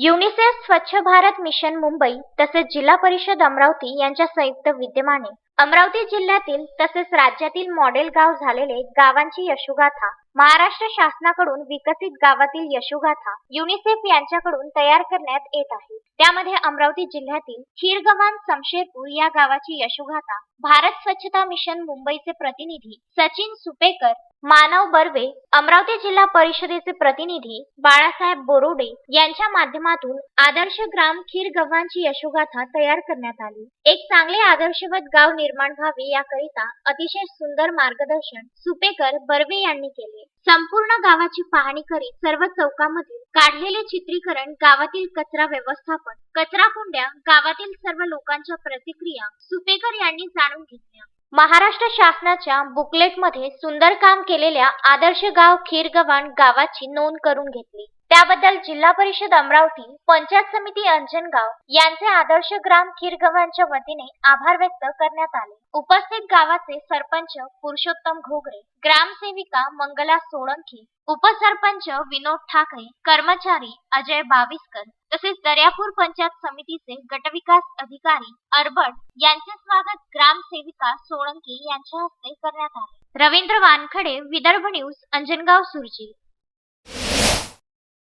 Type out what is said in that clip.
UNICEF स्वच्छ Bharat mission Mumbai तसेच जिल्हा परिषद अमरावती यांच्या संयुक्त विद्यमाने. अमरावती जिल्ह्यातील तसेच राज्यातील मॉडेल गाव झालेले गावांची यशोगाथा महाराष्ट्र शासनाकडून विकसित गावातील यशोगाथा युनिसेफ यांच्याकडून तयार करण्यात येत आहे. त्यामध्ये अमरावती जिल्ह्यातील खीरगव्हाण समशेरपूर या गावाची यशोगाथा भारत स्वच्छता मिशन मुंबईचे प्रतिनिधी सचिन सुपेकर मानव बर्वे अमरावती जिल्हा परिषदेचे प्रतिनिधी बाळासाहेब बोरोडे यांच्या माध्यमातून आदर्श ग्राम खीर गव्हांची यशोगाथा तयार करण्यात आली. एक चांगले आदर्शवत गाव निर्माण व्हावे याकरिता अतिशय सुंदर मार्गदर्शन सुपेकर बर्वे यांनी केले. संपूर्ण गावाची पाहणी करीत सर्व चौकामधील काढलेले चित्रीकरण गावातील कचरा व्यवस्थापन कचरा कुंड्या गावातील सर्व लोकांच्या प्रतिक्रिया सुपेकर यांनी जाणून घेतल्या. महाराष्ट्र शासनाच्या बुकलेटमध्ये सुंदर काम केलेल्या आदर्श गाव खीरगव्हाण गावाची नोंद करून घेतली. त्याबद्दल जिल्हा परिषद अमरावती पंचायत समिती अंजनगाव यांचे आदर्श ग्राम खीरगव्हाणच्या वतीने आभार व्यक्त करण्यात आले. उपस्थित गावाचे सरपंच पुरुषोत्तम घोगरे ग्रामसेविका मंगला सोळंकी उपसरपंच विनोद ठाकरे कर्मचारी अजय बाविस्कर तसेच दर्यापूर पंचायत समितीचे गटविकास अधिकारी अरबट यांचे स्वागत ग्रामसेविका सोळंकी यांच्या हस्ते करण्यात आले. रवींद्र वानखडे विदर्भ न्यूज अंजनगाव सुरजी.